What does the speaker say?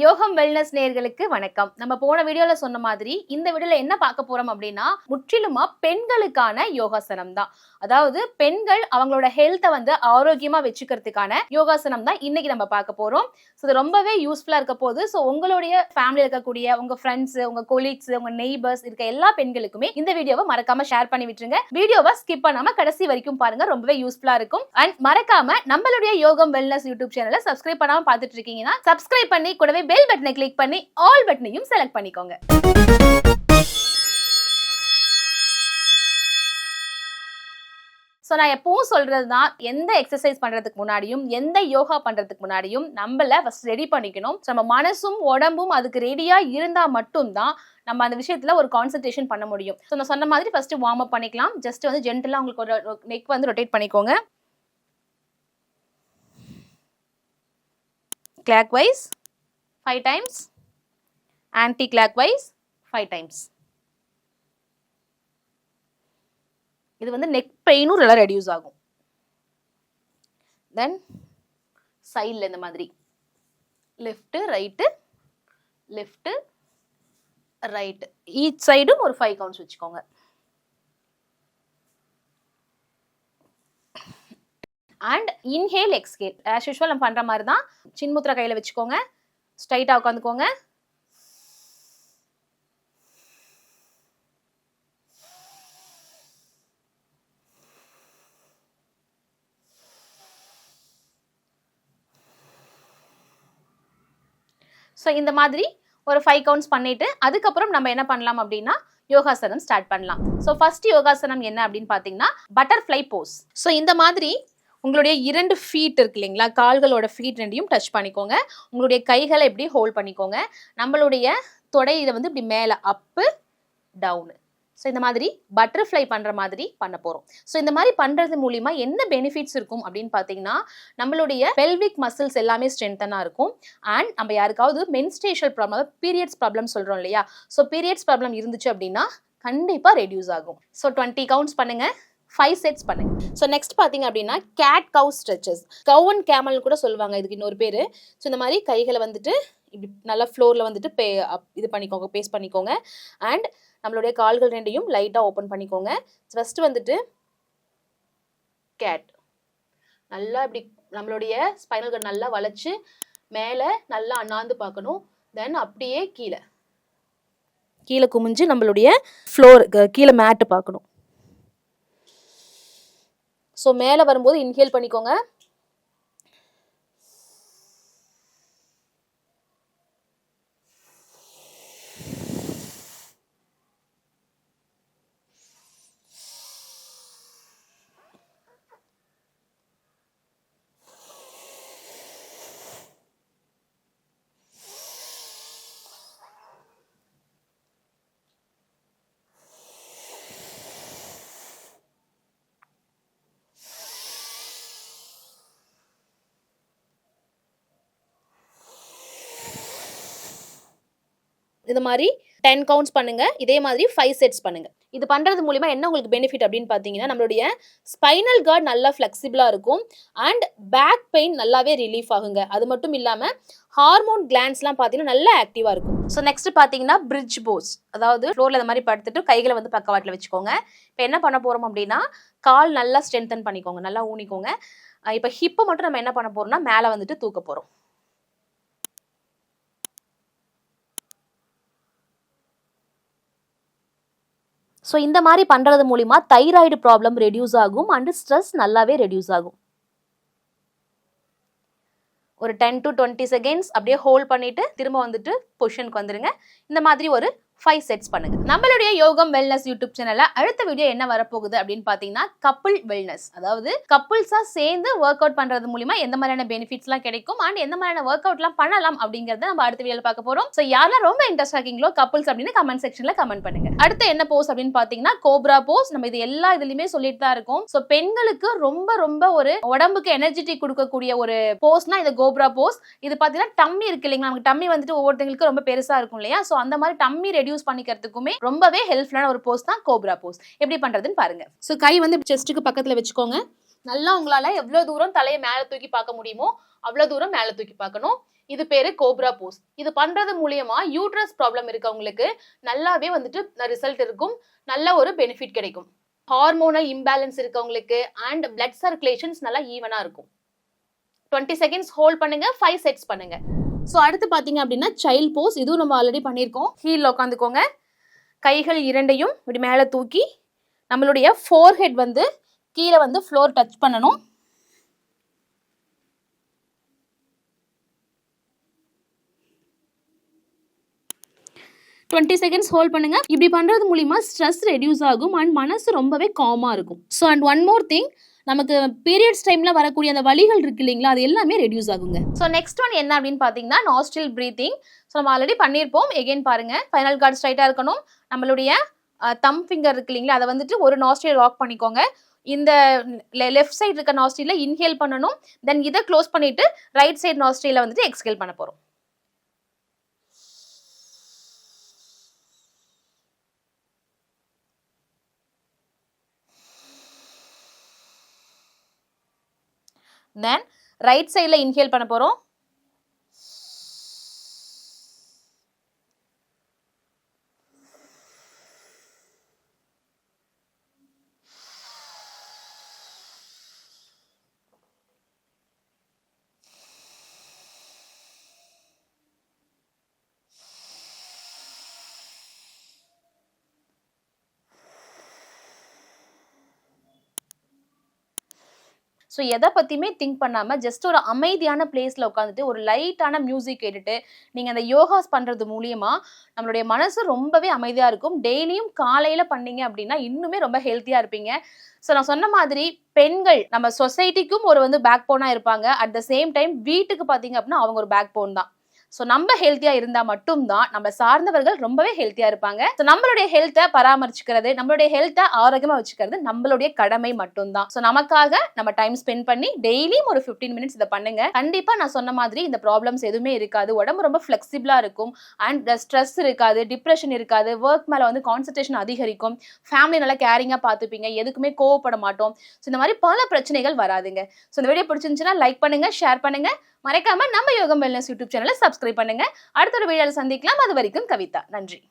யோகம் வெல்னஸ் நேர்களுக்கு வணக்கம். நம்ம போன வீடியோல சொன்ன மாதிரி இந்த வீடியோல என்ன பார்க்க போறோம் அப்படின்னா முற்றிலுமா பெண்களுக்கான யோகாசனம் தான். அதாவது பெண்கள் அவங்களோட ஹெல்த்தை வந்து ஆரோக்கியமா வச்சுக்கிறதுக்கான யோகாசனம் தான் இன்னைக்கு நம்ம பார்க்க போறோம். ஸோ இது ரொம்பவே யூஸ்ஃபுல்லா இருக்க போகுது. ஸோ உங்களுடைய ஃபேமிலியில் இருக்கக்கூடிய உங்க ஃப்ரெண்ட்ஸ் உங்க கொலீக்ஸ் உங்க நெய்பர்ஸ் இருக்க எல்லா பெண்களுக்குமே இந்த வீடியோவை மறக்காம ஷேர் பண்ணி விட்டுருங்க. வீடியோவை ஸ்கிப் பண்ணாம கடைசி வரைக்கும் பாருங்க. ரொம்பவே யூஸ்ஃபுல்லா இருக்கும். அண்ட் மறக்காம நம்மளுடைய யோகம் வெல்னஸ் யூடியூப் சேனலை சப்ஸ்கிரைப் பண்ணாம பார்த்துட்டு இருக்கீங்கன்னா சப்ஸ்கிரைப் பண்ணி கூடவே பெல் பட்டனை கிளிக் பண்ணி ஆல் பட்டனையும் செலக்ட் பண்ணிக்கோங்க. ஸோ நான் எப்பவும் சொல்றது தான் எந்த எக்ஸசைஸ் பண்றதுக்கு முன்னாடியும் எந்த யோகா பண்றதுக்கு முன்னாடியும் நம்மள ஃபஸ்ட் ரெடி பண்ணிக்கணும். நம்ம மனசும் உடம்பும் அதுக்கு ரெடியா இருந்தா மட்டும்தான் நம்ம அந்த விஷயத்துல ஒரு கான்சென்ட்ரேஷன் பண்ண முடியும். ஸோ நான் சொன்ன மாதிரி ஃபர்ஸ்ட் வார்ம் அப் பண்ணிக்கலாம். ஜஸ்ட் வந்து ஜென்டலாக உங்களுக்கு ஒரு நெக் வந்து ரொட்டேட் பண்ணிக்கோங்க. Clockwise five times anticlockwise five times இது வந்து நெக் பெயினும் நல்லா ரெடியூஸ் ஆகும். தென் சைடில் இந்த மாதிரி. Left right left right each சைடும் ஒரு ஃபைவ் கவுண்ட்ஸ் வச்சுக்கோங்க. And inhale exhale as usual நம்ம பண்ணுற மாதிரி தான் சின்முத்திர கையில் வச்சுக்கோங்க. ஸ்ட்ரைட்டாக உட்காந்துக்கோங்க. ஸோ இந்த மாதிரி ஒரு ஃபைவ் கவுண்ட்ஸ் பண்ணிட்டு அதுக்கப்புறம் நம்ம என்ன பண்ணலாம் அப்படின்னா யோகாசனம் ஸ்டார்ட் பண்ணலாம். ஸோ ஃபர்ஸ்ட் யோகாசனம் என்ன அப்படின்னு பார்த்தீங்கன்னா பட்டர்ஃப்ளை போஸ் ஸோ இந்த மாதிரி உங்களுடைய இரண்டு ஃபீட் இருக்கு இல்லைங்களா? கால்களோட ஃபீட் ரெண்டையும் டச் பண்ணிக்கோங்க. உங்களுடைய கைகளை இப்படி ஹோல்ட் பண்ணிக்கோங்க. நம்மளுடைய தொடை இதை வந்து இப்படி மேலே அப்பு டவுனு ஸோ இந்த மாதிரி பட்டர்ஃப்ளை பண்ணுற மாதிரி பண்ண போகிறோம் ஸோ இந்த மாதிரி பண்ணுறது மூலிமா என்ன பெனிஃபிட்ஸ் இருக்கும் அப்படின்னு பார்த்தீங்கன்னா நம்மளுடைய பெல்விக் மசில்ஸ் எல்லாமே ஸ்ட்ரென்த்தனாக இருக்கும். அண்ட் நம்ம யாருக்காவது மென்ஸ்ட்ரேஷல் ப்ராப்ளம் அதாவது பீரியட்ஸ் ப்ராப்ளம் சொல்கிறோம் இல்லையா? ஸோ பீரியட்ஸ் ப்ராப்ளம் இருந்துச்சு அப்படின்னா கண்டிப்பாக ரெடியூஸ் ஆகும். ஸோ டுவெண்ட்டி கவுண்ட்ஸ் பண்ணுங்கள் ஃபைவ் செட்ஸ் பண்ணுங்க. ஸோ நெக்ஸ்ட் பார்த்தீங்க அப்படின்னா cat cow stretches cow and camel கூட சொல்லுவாங்க இதுக்கு இன்னொரு பேர். ஸோ இந்த மாதிரி கைகளை வந்துட்டு இப்படி நல்லா ஃப்ளோரில் வந்துட்டு பே இது பண்ணிக்கோங்க பேஸ்ட் பண்ணிக்கோங்க. அண்ட் நம்மளுடைய கால்கள் ரெண்டையும் லைட்டாக ஓப்பன் பண்ணிக்கோங்க. ஃபஸ்ட்டு வந்துட்டு கேட் நல்லா இப்படி நம்மளுடைய ஸ்பைனல் கார்டு நல்லா வளைச்சு மேலே நல்லா அண்ணாந்து பார்க்கணும். தென் அப்படியே கீழே. கீழே குமிஞ்சு நம்மளுடைய ஃப்ளோர் கீழே மேட்டு பார்க்கணும். ஸோ மேலே வரும்போது இன்ஹேல் பண்ணிக்கோங்க. இது மாதிரி டென் கவுண்ட்ஸ் பண்ணுங்க. இதே மாதிரி ஃபைவ் செட்ஸ் பண்ணுங்க. இது பண்றது மூலியமா என்ன உங்களுக்கு பெனிஃபிட் அப்படின்னு பார்த்தீங்கன்னா நம்மளுடைய ஸ்பைனல் கார்டு நல்லா ஃப்ளெக்சிபிளா இருக்கும். அண்ட் பேக் பெயின் நல்லாவே ரிலீஃப் ஆகுங்க. அது மட்டும் இல்லாம ஹார்மோன் கிளான்ஸ்லாம் பார்த்தீங்கன்னா நல்லா ஆக்டிவாக இருக்கும். ஸோ நெக்ஸ்ட் பார்த்தீங்கன்னா பிரிட்ஜ் போஸ் அதாவது ஃப்ளோரில் இந்த மாதிரி படுத்துட்டு கைகளை வந்து பக்கவாட்டில் வச்சுக்கோங்க. இப்போ என்ன பண்ண போகிறோம் அப்படின்னா கால் நல்லா ஸ்ட்ரென்தன் பண்ணிக்கோங்க. நல்லா ஊனிக்கோங்க. இப்போ ஹிப்பை மட்டும் நம்ம என்ன பண்ண போகிறோம்னா மேலே வந்துட்டு தூக்க போகிறோம் ஸோ இந்த மாதிரி பண்ணுறது மூலிமா தைராய்டு ப்ராப்ளம் ரெடியூஸ் ஆகும் அண்ட் ஸ்ட்ரெஸ் நல்லாவே ரெடியூஸ் ஆகும். ஒரு டென் டு டுவெண்ட்டி செகண்ட்ஸ் அப்படியே ஹோல்ட் பண்ணிட்டு திரும்ப வந்துட்டு பொசிஷனுக்கு வந்துடுங்க இந்த மாதிரி ஒரு ஃபைவ் செட்ஸ் பண்ணுங்க. நம்மளுடைய யோகம் வெல்னஸ் யூடியூப் சேனல்ல அடுத்த வீடியோ என்ன வரப்போகுது அப்படின்னு பார்த்தீங்கன்னா கப்புள் வெல்னஸ் அதாவது கப்புள்ஸா சேர்ந்து ஒர்க் அவுட் பண்றது மூலியமா எந்த மாதிரியான பெனிஃபிட்ஸ்லாம் கிடைக்கும் அண்ட் எந்த மாதிரியான ஒர்க் அவுட்லாம் பண்ணலாம் அப்படிங்கறத நம்ம அடுத்த வீடியோல பார்க்க போறோம். ஸோ யாரெல்லாம் ரொம்ப இன்ட்ரெஸ்ட் இருக்கீங்களோ கப்புள்ஸ் அப்படின்னு கமெண்ட் செக்ஷன்ல கமெண்ட் பண்ணுங்க. அடுத்து என்ன போஸ் அப்படின்னு பார்த்தீங்கன்னா கோப்ரா போஸ் நம்ம இது எல்லா இதுலயுமே சொல்லிட்டு தான் இருக்கும். ஸோ பெண்களுக்கு ரொம்ப ரொம்ப ஒரு உடம்புக்கு எனர்ஜெட்டிக் கொடுக்கக்கூடிய ஒரு போஸ்னா இந்த கோப்ரா போஸ் இது பார்த்தீங்கன்னா டம்மி இருக்கு இல்லைங்களா? நமக்கு டம்மி வந்துட்டு ஒவ்வொருத்தங்களுக்கு ரொம்ப பெருசா இருக்கும் இல்லையா? ஸோ அந்த மாதிரி டம்மி யூஸ் பண்ணிக்கிறதுக்குமே ரொம்பவே ஹெல்ப்ஃபுல்லான ஒரு போஸ் தான் கோப்ரா போஸ் எப்படி பண்றதுன்னு பாருங்க. ஸோ கை வந்து செஸ்ட்டுக்கு பக்கத்துல வச்சுக்கோங்க. நல்லா உங்களால எவ்வளவு தூரம் தலையை மேலே தூக்கி பார்க்க முடியுமோ அவ்வளவு தூரம் மேல தூக்கி பார்க்கணும். இது பேரு கோப்ரா போஸ் இது பண்றது மூலியமா யூட்ரஸ் ப்ராப்ளம் இருக்கவங்களுக்கு நல்லாவே வந்துட்டு ரிசல்ட் இருக்கும். நல்ல ஒரு பெனிஃபிட் கிடைக்கும். ஹார்மோனல் இம்பேலன்ஸ் இருக்கவங்களுக்கு அண்ட் பிளட் சர்க்குலேஷன்ஸ் நல்லா ஈவனா இருக்கும். டுவெண்ட்டி செகண்ட்ஸ் ஹோல்ட் பண்ணுங்க ஃபைவ் செட்ஸ் பண்ணுங்க. ஸோ அடுத்து பார்த்தீங்க அப்படின்னா சைல்ட் போஸ் இதுவும் நம்ம ஆல்ரெடி பண்ணியிருக்கோம். ஹீலில் உட்காந்துக்கோங்க கைகள் இரண்டையும் இப்படி மேலே தூக்கி நம்மளுடைய ஃபோர் ஹெட் வந்து கீழே வந்து ஃப்ளோர் டச் பண்ணணும். டுவெண்ட்டி செகண்ட்ஸ் ஹோல்ட் பண்ணுங்க. இப்படி பண்றது மூலியமா ஸ்ட்ரெஸ் ரெடியூஸ் ஆகும் அண்ட் மனசு ரொம்பவே காமா இருக்கும். So and one more thing நமக்கு பீரியட்ஸ் டைம்ல வரக்கூடிய அந்த வழிகள் இருக்கு இல்லைங்களா அது எல்லாமே ரெடியூஸ் ஆகுங்க. ஸோ நெக்ஸ்ட் ஒன் என்ன அப்படின்னு பார்த்தீங்கன்னா நாஸ்டில் பிரீத்திங் ஸோ நம்ம ஆல்ரெடி பண்ணியிருப்போம். எகைன் பாருங்க. ஃபைனல் கார்டு ஸ்ட்ரைட்டாக இருக்கணும். நம்மளுடைய தம் ஃபிங்கர் இருக்கு இல்லைங்களா அதை வந்துட்டு ஒரு நாஸ்டில் லாக் பண்ணிக்கோங்க. இந்த லெஃப்ட் சைடு இருக்க நாஸ்டில இன்ஹேல் பண்ணணும். தென் இதை க்ளோஸ் பண்ணிட்டு ரைட் சைடு நாஸ்டில வந்துட்டு எக்ஸ்கேல் பண்ண போகிறோம் தென் ரைட் சைடில் இன்ஹேல் பண்ண போகிறோம் ஸோ எதை பற்றியுமே திங்க் பண்ணாமல் ஜஸ்ட் ஒரு அமைதியான பிளேஸில் உட்காந்துட்டு ஒரு லைட்டான மியூசிக் கேட்டுட்டு நீங்கள் அந்த யோகாஸ் பண்ணுறது மூலியமாக நம்மளுடைய மனசு ரொம்பவே அமைதியாக இருக்கும். டெய்லியும் காலையில் பண்ணீங்க அப்படின்னா இன்னுமே ரொம்ப ஹெல்த்தியாக இருப்பீங்க. ஸோ நான் சொன்ன மாதிரி பெண்கள் நம்ம சொசைட்டிக்கும் ஒரு வந்து பேக் போனாக இருப்பாங்க. அட் த சேம் டைம் வீட்டுக்கு பார்த்தீங்க அப்படின்னா அவங்க ஒரு பேக் போன் தான். ஸோ நம்ம ஹெல்த்தியாக இருந்தால் மட்டும்தான் நம்ம சார்ந்தவர்கள் ரொம்பவே ஹெல்த்தியாக இருப்பாங்க. ஸோ நம்மளுடைய ஹெல்த்தை பராமரிச்சுக்கிறது நம்மளுடைய ஹெல்த்தை ஆரோக்கியமாக வச்சுக்கிறது நம்மளுடைய கடமை மட்டும்தான். ஸோ நமக்காக நம்ம டைம் ஸ்பெண்ட் பண்ணி டெய்லியும் ஒரு ஃபிஃப்டீன் மினிட்ஸ் இதை பண்ணுங்க. கண்டிப்பாக நான் சொன்ன மாதிரி இந்த ப்ராப்ளம்ஸ் எதுவுமே இருக்காது. உடம்பு ரொம்ப ஃப்ளெக்சிபிளாக இருக்கும். அண்ட் ஸ்ட்ரெஸ் இருக்காது டிப்ரெஷன் இருக்காது. ஒர்க் மேலே வந்து கான்சன்ட்ரேஷன் அதிகரிக்கும். ஃபேமிலி நல்லா கேரிங்காக பார்த்துப்பீங்க. எதுக்குமே கோவப்பட மாட்டோம். ஸோ இந்த மாதிரி பல பிரச்சனைகள் வராதுங்க. ஸோ இந்த வீடியோ பிடிச்சிருந்துச்சுன்னா லைக் பண்ணுங்கள் ஷேர் பண்ணுங்கள் மறக்காம நம்ம யோகம் வெல்னஸ் யூடியூப் சேனலை சப்ஸ்கிரைப் பண்ணுங்க. அடுத்த ஒரு வீடியோவில் சந்திக்கலாம். அது வரைக்கும் கவிதா. நன்றி.